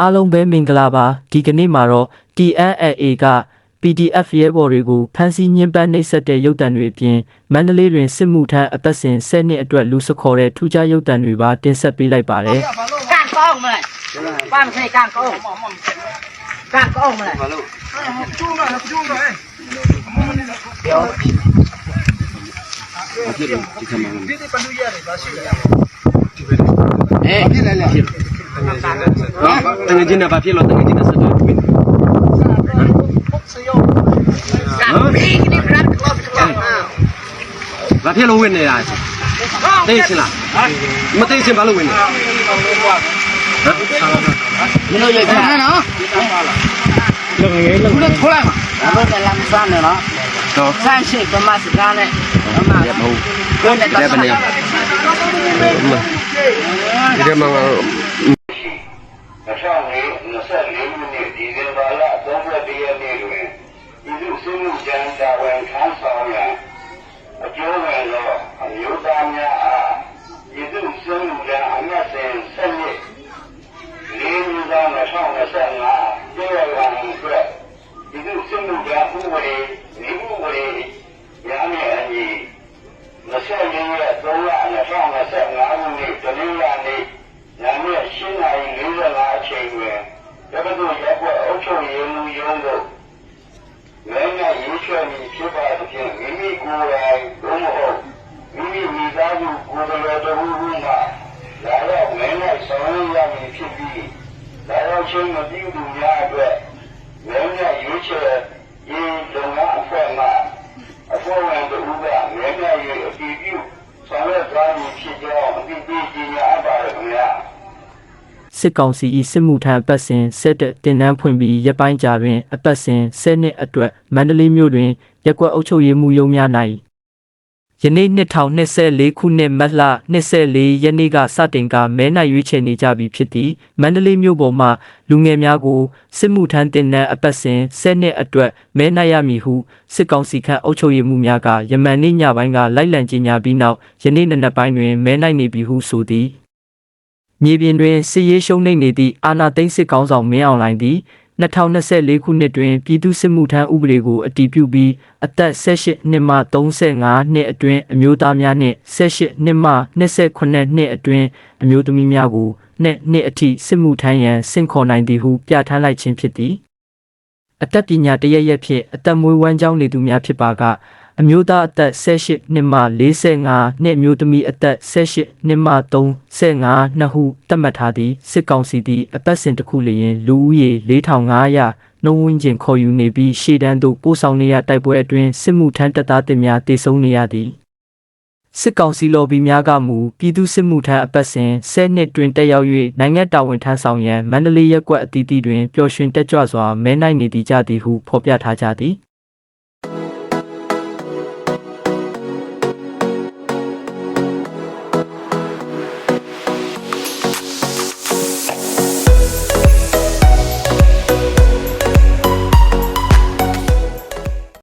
အားလုံးပဲမင်္ဂလာပါဒီကနေ့မှာတော့ TNLA က PDF ရဲဘော်တွေကိုဖမ်းဆီးညှဉ်းပန်းနှိပ်စက်တဲ့ရုပ်တံတွေအပြင်မန္တလေးတွင်စစ်မှုထမ်းအသက်စဉ်10နှစ်အတွက်လူစခေါ်တဲ့ထူးခြားရုပ်တံတွေပါတင်ဆက်ပေးလိုက်ပါတယ် 干高么嘞？爸们可以干高，干高么嘞？ 哎，ဖြစ်လဲလဲဖြစ်တငယ်ချင်းနဲ့ဘာဖြစ်လို့တငယ်ချင်းနဲ့ဆ Tanga jina ba pilo tanga jina sa dot win. Ba pilo win này là gì? Đây xin là. Mà đây xin ba luôn win. Mình nói vậy nó. Lần này lần. Nó khó lắm. Nó phải làm sao nữa nó. Đó. Chỉ có mà sự ra này. Mà. Đẹp hù. Đẹp bên này. Đúng rồi. Đi ra 24မိနစ်ဒီဇင်ဘာလ31ရက်နေ့တွင်ပြည်သူ့စစ်မှုကြမ်းတာဝန်ထမ်းဆောင်ရန်အကျိုးဝင်သောအမျိုးသားများအားပြည်သူ့စစ်မှုကြမ်းအမှတ်စဉ်7ရက်လေးမျိုးသော2025ပြည်ထောင်စုအတွက်ပြည်သူ့စစ်မှုကြမ်းဥပဒေ ချွဲမည်ဖြစ်ပါသဖြင့်မိမိကိုယ်တိုင်ဘုမဟုတ်မိမိမိသားစုကိုယ်တော်တော်ဟုမှလာတော့နိုင်ငံဆောင်ရမည်ဖြစ်ပြီးလာတော့ချင်းမပြုသူများအတွက်နိုင်ငံရေးချွဲရေးလုံငန်းအဖွဲ့မှအဖွဲ့ဝင်တို့ကမြန်မာရေးအတီးပြုဆောင်ရွက်သွားမည်ဖြစ်ကြောင်းအသိပေးကြေညာအပ်ပါတယ်ခင်ဗျာ စစ်ကောင်စီ၏စစ်မှုထမ်းအပတ်စဉ်ဆက်တဲ့တင်နန်းဖွင့်ပြီးရပ်ပိုင်းကြာတွင်အပတ်စဉ်10နှစ်အတွက်မန္တလေးမြို့တွင်ရက်ကွက်အုပ်ချုပ်ရေးမှူးရုံးများ၌ယနေ့2024ခုနှစ်မတ်လ24ရက်နေ့ကစတင်ကမဲနိုင်ရွေးချယ်နေကြပြီဖြစ်သည်မန္တလေးမြို့ပေါ်မှလူငယ်များကိုစစ်မှုထမ်းတင်နန်းအပတ်စဉ်10နှစ်အတွက်မဲနိုင်ရမည်ဟုစစ်ကောင်စီခန့်အုပ်ချုပ်ရေးမှူးများကယမန်နေ့ညပိုင်းကလိုက်လံကြေညာပြီးနောက်ယနေ့နံနက်ပိုင်းတွင်မဲနိုင်နေပြီဟုဆိုသည် မြေပြင်တွင်စစ်ရေးရှုံးနိမ့်နေသည့်အာဏာသိမ်းစစ်ကောင်ဆောင်မင်းအောင်လှိုင်သည်2024ခုနှစ်တွင်ပြည်သူ့စစ်မှုထမ်းဥပဒေကိုအတည်ပြုပြီးအသက်18နှစ်မှ35နှစ်အတွင်းအမျိုးသားများနှင့်18နှစ်မှ28နှစ်အတွင်းအမျိုးသမီးများကိုနှစ်နှစ်အထိစစ်မှုထမ်းရန်ဆင့်ခေါ်နိုင်သည်ဟုပြဋ္ဌာန်းလိုက်ခြင်းဖြစ်သည်အသက်ပညာတရရက်ဖြင့်အသက်မွေးဝမ်းကြောင်းနေသူများဖြစ်ပါက အမျိုးသားအသက်18နှစ်မှ45နှစ်အမျိုးသမီးအသက်18နှစ်မှ35နှစ်ဟုသတ်မှတ်ထားသည့်စစ်ကောင်စီသည်အပတ်စဉ်တစ်ခုလျင်လူဦးရေ4500နှုံးဝန်းကျင်ခေါ်ယူနေပြီးရှေ့တန်းသို့ပို့ဆောင်နေရတိုက်ပွဲအတွင်းစစ်မှုထမ်းတပ်သားတင်များတေဆုံးနေရသည်စစ်ကောင်စီလော်ဘီများကမူပြည်သူစစ်မှုထမ်းအပတ်စဉ်10နှစ်တွင်တက်ရောက်၍နိုင်ငံတာဝန်ထမ်းဆောင်ရန်မန္တလေးရပ်ကွက်အသီးသီးတွင်ပျော်ရွှင်တက်ကြွစွာမဲနိုင်နေသည်ကြသည်ဟုဖော်ပြထားကြသည်